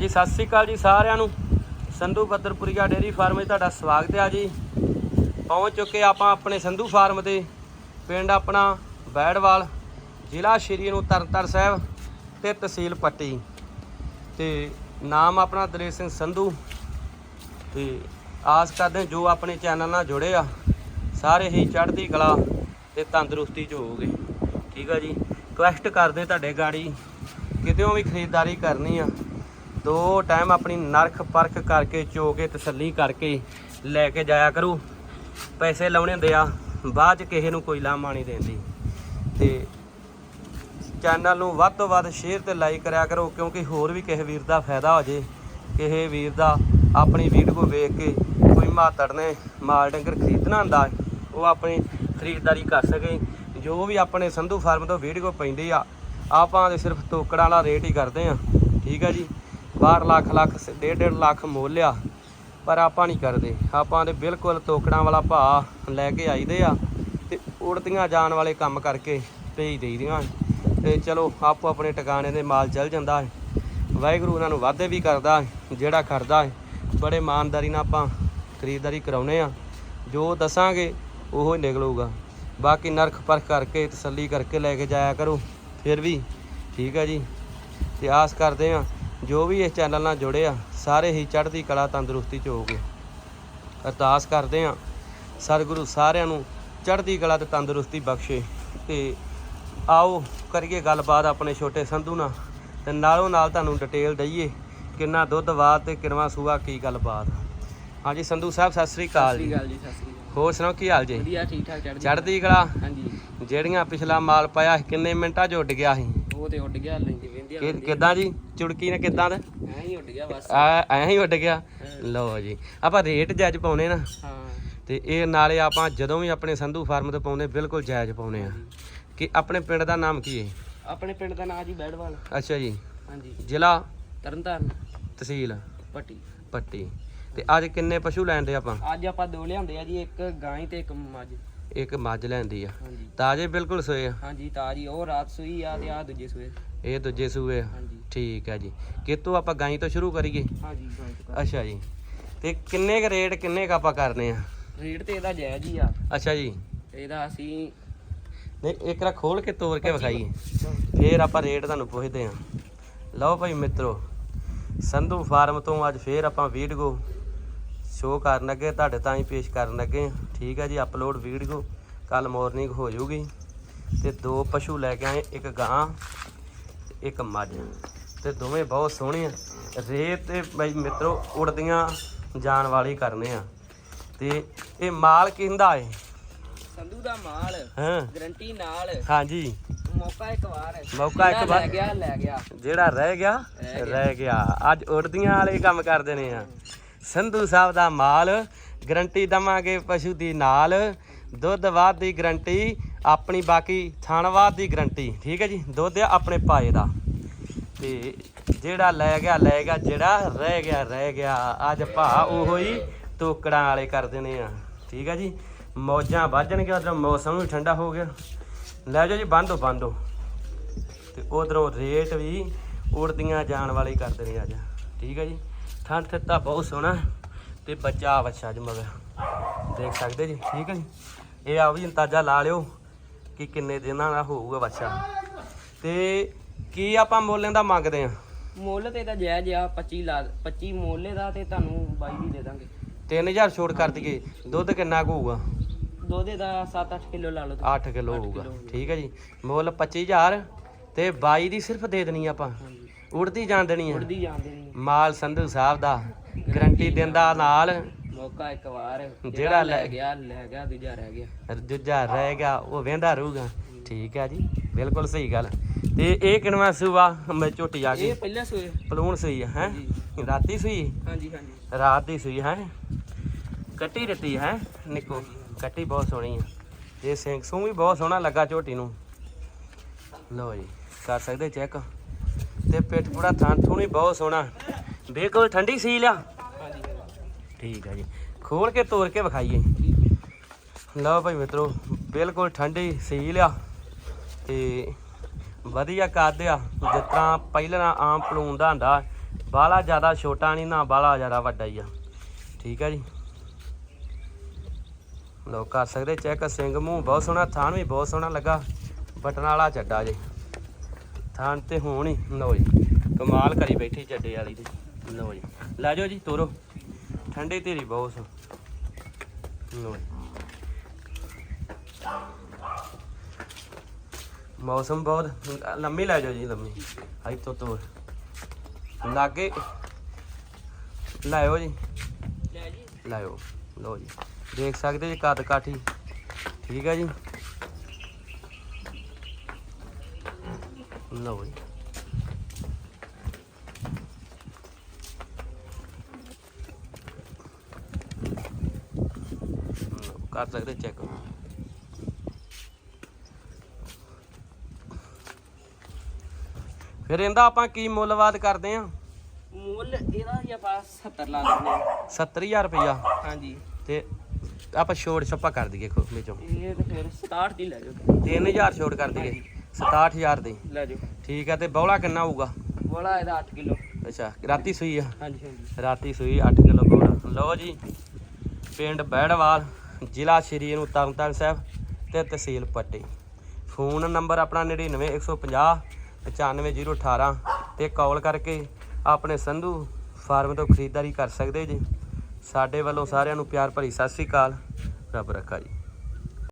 ਜੀ, ਸਤਿ ਸ੍ਰੀ ਅਕਾਲ ਜੀ ਸਾਰਿਆਂ ਨੂੰ। ਸੰਧੂ ਬੱਦਰਪੁਰੀਆ ਡੇਅਰੀ ਫਾਰਮ ਵਿੱਚ ਤੁਹਾਡਾ ਸਵਾਗਤ ਹੈ ਜੀ। ਪਹੁੰਚ ਚੁੱਕੇ ਆਪਾਂ ਆਪਣੇ ਸੰਧੂ ਫਾਰਮ ਤੇ ਪਿੰਡ ਆਪਣਾ ਬੈੜਵਾਲ ਜ਼ਿਲ੍ਹਾ ਸ਼੍ਰੀ ਨੂੰ ਤਰਨਤਾਰਨ ਸਾਹਿਬ ਤੇ ਤਹਿਸੀਲ ਪੱਟੀ। ਤੇ ਨਾਮ ਆਪਣਾ ਦਲੇਰ ਸਿੰਘ ਸੰਧੂ। ਤੇ ਆਸ ਕਰਦੇ ਜੋ ਆਪਣੇ ਚੈਨਲ ਨਾਲ ਜੁੜੇ ਆ, ਸਾਰੇ ਹੀ ਚੜ੍ਹਦੀ ਕਲਾ ਤੇ ਤੰਦਰੁਸਤੀ ਚ ਹੋਵੋਗੇ। ਠੀਕ ਆ ਜੀ। ਰਿਕੁਐਸਟ ਕਰਦੇ ਤੁਹਾਡੇ ਗਾੜੀ, ਕਿਤੇੋਂ ਵੀ ਖਰੀਦਦਾਰੀ ਕਰਨੀ ਆ ਦੋ ਟਾਈਮ ਆਪਣੀ ਨਰਖ ਪਰਖ ਕਰਕੇ ਚੋ ਕੇ ਤਸੱਲੀ ਕਰਕੇ ਲੈ ਕੇ ਜਾਇਆ ਕਰੋ। ਪੈਸੇ ਲਾਉਣੇ ਹੁੰਦੇ ਆ, ਬਾਅਦ ਚ ਕਿਸੇ ਨੂੰ ਕੋਈ ਲਾਮਾ ਨਹੀਂ ਦੇਂਦੀ ਤੇ ਚੈਨਲ ਨੂੰ ਵੱਧ ਤੋਂ ਵੱਧ ਸ਼ੇਅਰ ਤੇ ਲਾਈਕ ਕਰਿਆ ਕਰੋ, ਕਿਉਂਕਿ ਹੋਰ ਵੀ ਕਿਸੇ ਵੀਰ ਦਾ ਫਾਇਦਾ ਹੋ ਜੇ। ਕਿਸੇ ਵੀਰ ਦਾ ਆਪਣੀ ਵੀਡੀਓ ਵੇਖ ਕੇ ਕੋਈ ਮਾਤੜ ਨੇ ਮਾਲ ਡੰਗਰ ਖਰੀਦਣਾ ਹੁੰਦਾ, ਉਹ ਆਪਣੀ ਖਰੀਦਦਾਰੀ ਕਰ ਸਕੇ। ਜੋ ਵੀ ਆਪਣੇ ਸੰਧੂ ਫਾਰਮ ਤੋਂ ਵੀਡੀਓ ਪੈਂਦੀ ਆ, ਆਪਾਂ ਦੇ ਸਿਰਫ ਤੋਕੜਾਂ ਵਾਲਾ ਰੇਟ ਹੀ ਕਰਦੇ ਆ। ਠੀਕ ਆ ਜੀ? ਬਾਹਰ ਲੱਖ ਲੱਖ ਸ- ਡੇਢ ਡੇਢ ਲੱਖ ਮੁੱਲ ਆ, ਪਰ ਆਪਾਂ ਨਹੀਂ ਕਰਦੇ। ਆਪਾਂ ਦੇ ਬਿਲਕੁਲ ਤੋਕੜਾਂ ਵਾਲਾ ਭਾਅ ਲੈ ਕੇ ਆਈਦੇ ਆ ਤੇ ਉੜਦੀਆਂ ਜਾਣ ਵਾਲੇ ਕੰਮ ਕਰਕੇ ਭੇਜ ਦੇਈਦੀਆਂ ਤੇ ਚਲੋ, ਆਪੋ ਆਪਣੇ ਟਿਕਾਣੇ ਦੇ ਮਾਲ ਚੱਲ ਜਾਂਦਾ ਹੈ। ਵਾਹਿਗੁਰੂ ਉਹਨਾਂ ਨੂੰ ਵਾਅਦੇ ਵੀ ਕਰਦਾ ਹੈ, ਜਿਹੜਾ ਕਰਦਾ ਹੈ। ਬੜੇ ਇਮਾਨਦਾਰੀ ਨਾਲ ਆਪਾਂ ਖਰੀਦਦਾਰੀ ਕਰਾਉਨੇ ਆ। ਜੋ ਦੱਸਾਂਗੇ, ਉਹੋ ਹੀ ਨਿਕਲੂਗਾ। ਬਾਕੀ ਨਰਖ ਪਰਖ ਕਰਕੇ, ਤਸੱਲੀ ਕਰਕੇ ਲੈ ਕੇ ਜਾਇਆ ਕਰੋ, ਫਿਰ ਵੀ ਠੀਕ ਆ ਜੀ। ਤੇ ਆਸ ਕਰਦੇ ਆ ਜੋ ਵੀ ਇਸ ਚੈਨਲ ਨਾਲ ਜੁੜੇ ਆ ਸਾਰੇ ਹੀ ਚੜ੍ਹਦੀ ਕਲਾ ਤੰਦਰੁਸਤੀ ਚ ਹੋਗੇ ਅਰਦਾਸ ਕਰਦੇ ਆ ਸਤਿਗੁਰੂ ਸਾਰਿਆਂ ਨੂੰ ਚੜ੍ਹਦੀ ਕਲਾ ਤੇ ਤੰਦਰੁਸਤੀ ਬਖਸ਼ੇ ਤੇ ਆਓ ਕਰੀਏ ਗੱਲਬਾਤ ਆਪਣੇ ਛੋਟੇ ਸੰਧੂ ਨਾਲ ਤੇ ਨਾਲੋਂ ਨਾਲ ਤੁਹਾਨੂੰ ਡਿਟੇਲ ਦਈਏ ਕਿੰਨਾ ਦੁੱਧ ਬਾਤ ਤੇ ਕਿੰਨਾ ਸੂਆ ਕੀ ਗੱਲਬਾਤ। ਹਾਂਜੀ ਸੰਧੂ ਸਾਹਿਬ ਸਤਿ ਸ੍ਰੀ ਅਕਾਲ ਜੀ। ਗੱਲ ਜੀ ਸਤਿ ਸ੍ਰੀ ਅਕਾਲ। ਹੋਰ ਸੁਣਾਓ ਕੀ ਹਾਲ ਜੀ? ਵਧੀਆ ਠੀਕ ਠਾਕ ਚੜ੍ਹਦੀ ਚੜ੍ਹਦੀ ਕਲਾ। ਹਾਂਜੀ। ਜਿਹੜੀਆਂ ਪਿਛਲਾ ਮਾਲ ਪਾਇਆ ਸੀ, ਕਿੰਨੇ ਮਿੰਟਾਂ 'ਚ ਉੱਡ ਗਿਆ ਸੀ। ਉਹ ਤੇ ਉੱਡ ਗਿਆ ਲੈਂਦੀ ਵੇਂਦੀ ਕਿ ਕਿੱਦਾਂ ਜੀ? ਚੁੜਕੀ ਨੇ ਕਿੱਦਾਂ ਦਾ? ਐਂ ਹੀ ਉੱਡ ਗਿਆ ਬਸ। ਆ ਐਂ ਹੀ ਉੱਡ ਗਿਆ? ਲਓ ਜੀ ਆਪਾਂ ਰੇਟ ਜੱਜ ਪਾਉਨੇ ਨਾ। ਹਾਂ। ਤੇ ਇਹ ਨਾਲੇ ਆਪਾਂ ਜਦੋਂ ਵੀ ਆਪਣੇ ਸੰਧੂ ਫਾਰਮ ਤੇ ਪਾਉਂਦੇ ਬਿਲਕੁਲ ਜਾਇਜ਼ ਪਾਉਨੇ ਆ। ਕਿ ਆਪਣੇ ਪਿੰਡ ਦਾ ਨਾਮ ਕੀ ਹੈ? ਆਪਣੇ ਪਿੰਡ ਦਾ ਨਾਂ ਜੀ ਬੈੜਵਾਲ। ਅੱਛਾ ਜੀ। ਹਾਂਜੀ। ਜ਼ਿਲ੍ਹਾ? ਤਰਨਤਾਰਨ। ਤਹਿਸੀਲ? ਪੱਟੀ। ਪੱਟੀ। ਤੇ ਅੱਜ ਕਿੰਨੇ ਪਸ਼ੂ ਲੈਂਦੇ ਆਪਾਂ? ਅੱਜ ਆਪਾਂ ਦੋ ਲਿਆਂਦੇ ਆ ਜੀ ਇੱਕ ਗਾਂ ਤੇ ਇੱਕ ਮੱਝ। ਇੱਕ ਮੱਝ ਲੈਂਦੀ ਆ। ਹਾਂਜੀ। ਤਾਜੇ ਬਿਲਕੁਲ ਸੋਏ ਆ। ਹਾਂਜੀ ਤਾਜੀ ਉਹ ਰਾਤ ਸੂਈ ਆ ਤੇ ਆ ਦੂਜੇ ਸੂਏ। ਇਹ ਦੂਜੇ ਸੂਏ ਆ। ਹਾਂਜੀ। ਠੀਕ ਹੈ ਜੀ। ਕਿਤੋਂ ਆਪਾਂ ਗਾਈ ਤੋਂ ਸ਼ੁਰੂ ਕਰੀਏ? ਹਾਂਜੀ ਗਾਂ ਤੋਂ ਕਰ- ਅੱਛਾ ਜੀ। ਤੇ ਕਿੰਨੇ ਕ ਰੇਟ ਕਿੰਨੇ ਕ ਆਪਾਂ ਕਰਨੇ ਆ? ਰੇਟ ਤੇ ਇਹਦਾ ਜਾਇਜ਼ ਹੀ ਆ। ਅੱਛਾ ਜੀ। ਇਹਦਾ ਅਸੀਂ ਨਹੀਂ ਇੱਕ ਰਾ ਖੋਲ ਕੇ ਤੋੜ ਕੇ ਵਿਖਾਈਏ। ਫੇਰ ਆਪਾਂ ਰੇਟ ਤੁਹਾਨੂੰ ਪੁੱਛਦੇ ਆ। ਲਓ ਭਾਈ ਮਿੱਤਰੋ ਸੰਧੂ ਫਾਰਮ ਤੋਂ ਅੱਜ ਫੇਰ ਆਪਾਂ ਵੀਡੀਓ ਸ਼ੋਅ ਕਰਨ ਲੱਗੇ ਤੁਹਾਡੇ ਤਾਂ ਹੀ ਪੇਸ਼ ਕਰਨ ਲੱਗੇ। ਠੀਕ ਹੈ ਜੀ ਅਪਲੋਡ ਵੀਡੀਓ ਕੱਲ ਮਾਰਨਿੰਗ ਹੋ ਜਾਊਗੀ। ਤੇ ਦੋ ਪਸ਼ੂ ਲੈ ਕੇ ਆਏ ਇੱਕ ਗਾਂ ਇੱਕ ਮੱਝ। ਤੇ ਦੋਵੇਂ ਬਹੁਤ ਸੋਹਣੇ ਆ। ਰੇਟ ਤੇ ਭਾਈ ਮਿੱਤਰੋ ਉੜਦੀਆਂ ਜਾਣ ਵਾਲੀ ਕਰਨੇ ਆ। ਤੇ ਇਹ ਮਾਲ ਕਿੰਦਾ ਏ? ਸੰਧੂ ਦਾ ਮਾਲ ਹਾਂ। ਗਰੰਟੀ ਨਾਲ। ਹਾਂਜੀ। ਮੌਕਾ ਇੱਕ ਵਾਰ। ਮੌਕਾ ਇੱਕ ਵਾਰ। ਲੈ ਗਿਆ ਲੈ ਗਿਆ। ਜਿਹੜਾ ਰਹਿ ਗਿਆ। ਰਹਿ ਗਿਆ। ਅੱਜ ਉੜਦੀਆਂ ਵਾਲੇ ਕੰਮ ਕਰਦੇ ਨੇ ਆ। ਸੰਧੂ ਸਾਹਿਬ ਦਾ ਮਾਲ, ਗਰੰਟੀ ਦਵਾਂਗੇ ਪਸ਼ੂ ਦੀ ਨਾਲ। ਦੁੱਧ ਬਾਅਦ ਦੀ ਗਰੰਟੀ, ਆਪਣੀ ਬਾਕੀ ਥਣਵਾਦ ਦੀ ਗਰੰਟੀ। ਠੀਕ ਹੈ ਜੀ, ਦੁੱਧ ਆ ਆਪਣੇ ਪਾਏ ਦਾ। ਤੇ ਜਿਹੜਾ ਲੈ ਗਿਆ ਲੈ ਗਿਆ, ਜਿਹੜਾ ਰਹਿ ਗਿਆ ਰਹਿ ਗਿਆ। ਅੱਜ ਭਾ ਉਹੋ ਹੀ ਤੋਕੜਾਂ ਵਾਲੇ ਕਰ ਦੇਣੇ ਆ। ਠੀਕ ਹੈ ਜੀ, ਮੌਜਾਂ ਵੱਜਣਗੀਆਂ ਉਧਰ ਮੌਸਮ ਵੀ ਠੰਡਾ ਹੋ ਗਿਆ। ਲੈ ਜਾਓ ਜੀ, ਬੰਦੋ ਬੰਦੋ ਤੇ ਉਧਰੋਂ ਰੇਟ ਵੀ ਉੜਦੀਆਂ ਜਾਣ ਵਾਲੇ ਹੀ ਕਰਦੇ ਨੇ ਅੱਜ। ਠੀਕ ਹੈ ਜੀ। ਠੰਡ ਥਿੱਤਾ ਬਹੁਤ ਸੋਹਣਾ ਤੇ ਬੱਚਾ ਬੱਚਾ ਜੀ ਮਗਰ। ਦੇਖ ਸਕਦੇ ਜੀ ਠੀਕ ਹੈ ਜੀ? ਇਹ ਆ ਵੀ ਅੰਦਾਜ਼ਾ ਲਾ ਲਿਓ ਕਿ ਕਿੰਨੇ ਦਿਨਾਂ ਦਾ ਹੋਊਗਾ ਬੱਚਾ। ਤੇ ਕੀ ਆਪਾਂ ਮੁੱਲ ਦਾ ਮੰਗਦੇ ਆ ਮੁੱਲ ਤੇ ਤਾਂ ਜਾਇਜ਼ ਆ 25 ਲਾ 25 ਮੁੱਲ ਦਾ ਤੇ ਤੁਹਾਨੂੰ 22 ਦੀ ਦੇ ਦਾਂਗੇ। 3000 ਛੋੜ ਕਰ ਦਈਏ ਦੁੱਧ ਕਿੰਨਾ ਕੁ ਹੋਊਗਾ? ਦੋਦੇ ਦਾ 7-8 ਕਿਲੋ ਲਾ ਲਓ ਤੁਸੀਂ। 8 ਕਿਲੋ ਹੋਊਗਾ। ਠੀਕ ਹੈ ਜੀ? ਮੁੱਲ 25000 ਤੇ 22 ਦੀ ਸਿਰਫ ਦੇ ਦੇਣੀ ਆਪਾਂ। ਉੜਦੀ ਜਾਣ ਦੇਣੀ ਆ। ਉੜਦੀ ਜਾਂਦੇ ਨਹੀਂ ਮਾਲ ਸੰਧੂ ਸਾਹਿਬ ਦਾ ਗਰੰਟੀ ਦਿੰਦਾ ਨਾਲ ਮੌਕਾ ਇੱਕ ਵਾਰ ਜਿਹੜਾ ਲੈ ਲੈ ਗਿਆ ਲੈ ਗਿਆ ਦੂਜਾ ਰਹਿ ਗਿਆ। ਦੂਜਾ ਰਹੇਗਾ ਉਹ ਵੇਂਦਾ ਰਹੂਗਾ। ਠੀਕ ਹੈ ਜੀ ਬਿਲਕੁਲ ਸਹੀ ਗੱਲ। ਤੇ ਇਹ ਕਿਨਵਾ ਸੂਆ? ਮੈਂ ਝੋਟੀ ਆ ਗਈ। ਇਹ ਪਹਿਲਾਂ ਸੋਏ। ਪਲੂਣ ਸੂਈ ਹੈ? ਰਾਤੀ ਸੂਈ? ਹਾਂਜੀ ਹਾਂਜੀ। ਰਾਤ ਦੀ ਸੂਈ ਹੈ? ਕੱਟੀ ਰੱਤੀ ਹੈ? ਨਿੱਕੋ ਕੱਟੀ ਬਹੁਤ ਸੋਹਣੀ ਆ। ਇਹ ਸਿੰਘ ਸੂ ਵੀ ਬਹੁਤ ਸੋਹਣਾ ਲੱਗਾ ਝੋਟੀ ਨੂੰ। ਲਓ ਜੀ ਕਰ ਸਕਦੇ ਚੈੱਕ? ਤੇ ਪਿੱਠ ਪੂੜਾ ਥਾਂ ਥੂਣੀ ਬਹੁਤ ਸੋਹਣਾ। ਬਿਲਕੁਲ ਠੰਡੀ ਸੀ ਲਿਆ ਠੀਕ ਹੈ ਜੀ। ਖੋਲ ਕੇ ਤੋੜ ਕੇ ਵਿਖਾਈਏ। ਲਓ ਭਾਈ ਮਿੱਤਰੋ, ਬਿਲਕੁਲ ਠੰਡੀ ਸੀਲ ਆ ਤੇ ਵਧੀਆ ਕੱਦ ਆ। ਜਿਸ ਤਰ੍ਹਾਂ ਪਹਿਲਾਂ ਆਮ ਪਲੂਨ ਦਾ ਹੁੰਦਾ ਬਾਲਾ ਜ਼ਿਆਦਾ ਛੋਟਾ ਨਹੀਂ ਨਾ ਬਾਲਾ ਜ਼ਿਆਦਾ ਵੱਡਾ ਹੀ ਆ। ਠੀਕ ਹੈ ਜੀ। ਲੋ ਕਰ ਸਕਦੇ ਚੈੱਕ ਸਿੰਘ ਮੂੰਹ ਬਹੁਤ ਸੋਹਣਾ, ਥਾਣ ਵੀ ਬਹੁਤ ਸੋਹਣਾ ਲੱਗਾ। ਬਟਨ ਵਾਲਾ ਚੱਡਾ ਜੀ। ਥਾਣ ਤੇ ਹੋਣ ਹੀ। ਲੋ ਜੀ ਕਮਾਲ ਕਰੀ ਬੈਠੀ ਚੱਡੇ ਵਾਲੀ ਤੇ ਲੋ ਜੀ ਲੈ ਜਾਓ ਜੀ ਤੋਰੋ। ਠੰਡੀ ਧੀਰੀ ਬਹੁਤ ਸੋ। ਲੋ ਜੀ। ਮੌਸਮ ਬਹੁਤ ਲੰਮੀ ਲੈ ਜਾਓ ਜੀ ਲੰਮੀ। ਇੱਥੋਂ ਤੋਰ। ਲਾਗੇ ਲਾਇਓ ਜੀ। ਲੈ ਜੀ। ਲਾਇਓ। ਲਓ ਜੀ। ਦੇਖ ਸਕਦੇ ਜੀ ਕੱਦ ਕਾਠੀ ਠੀਕ ਹੈ ਜੀ। ਲਓ ਜੀ। ਕਰ ਸਕਦੇ ਚੈੱਕ ਫਿਰ ਇਹਦਾ ਆਪਾਂ ਕੀ ਮੁੱਲਵਾਦ ਕਰਦੇ ਆ? ਮੁੱਲ ਇਹਦਾ ਜੀ ਆਪਾਂ 70 ਲਾ ਦਿੰਦੇ ਹਾਂ। 70000 ਰੁਪਇਆ ਹਾਂਜੀ। ਤੇ ਆਪਾਂ ਛੋੜ ਛੱਪਾ ਕਰ ਦਈਏ ਖੋ ਵਿੱਚੋਂ। ਇਹ ਤੇ ਫਿਰ 67 ਦੀ ਲੈ ਜਾਓ। 3000 ਛੋੜ ਕਰ ਦਈਏ। 67000 ਦੀ। ਲੈ ਜਾਓ। ਠੀਕ ਹੈ ਤੇ ਬੌਲਾ ਕਿੰਨਾ ਹੋਊਗਾ? ਬੋਲਾ ਇਹਦਾ 8 ਕਿਲੋ। ਅੱਛਾ ਰਾਤੀ ਸੂਈ ਆ? ਹਾਂਜੀ ਹਾਂਜੀ। ਰਾਤੀ ਸੂਈ 8 ਕਿਲੋ ਬੌਲਾ। ਲਓ ਜੀ ਪਿੰਡ ਬਹਿੜਵਾਲ ਜ਼ਿਲ੍ਹਾ ਸ਼੍ਰੀ ਨੂੰ ਤਰਨਤਾਰਨ ਸਾਹਿਬ ਤੇ ਤਹਿਸੀਲ ਪੱਟੀ। ਫੋਨ ਨੰਬਰ ਆਪਣਾ 99150 95018 ਤੇ ਕਾਲ ਕਰਕੇ ਆਪਣੇ ਸੰਧੂ ਫਾਰਮ ਤੋਂ ਖਰੀਦਦਾਰੀ ਕਰ ਸਕਦੇ ਜੀ। ਸਾਡੇ ਵੱਲੋਂ ਸਾਰਿਆਂ ਨੂੰ ਪਿਆਰ ਭਰੀ ਸਤਿ ਸ੍ਰੀ ਅਕਾਲ। ਰੱਬ ਰੱਖਾ ਜੀ।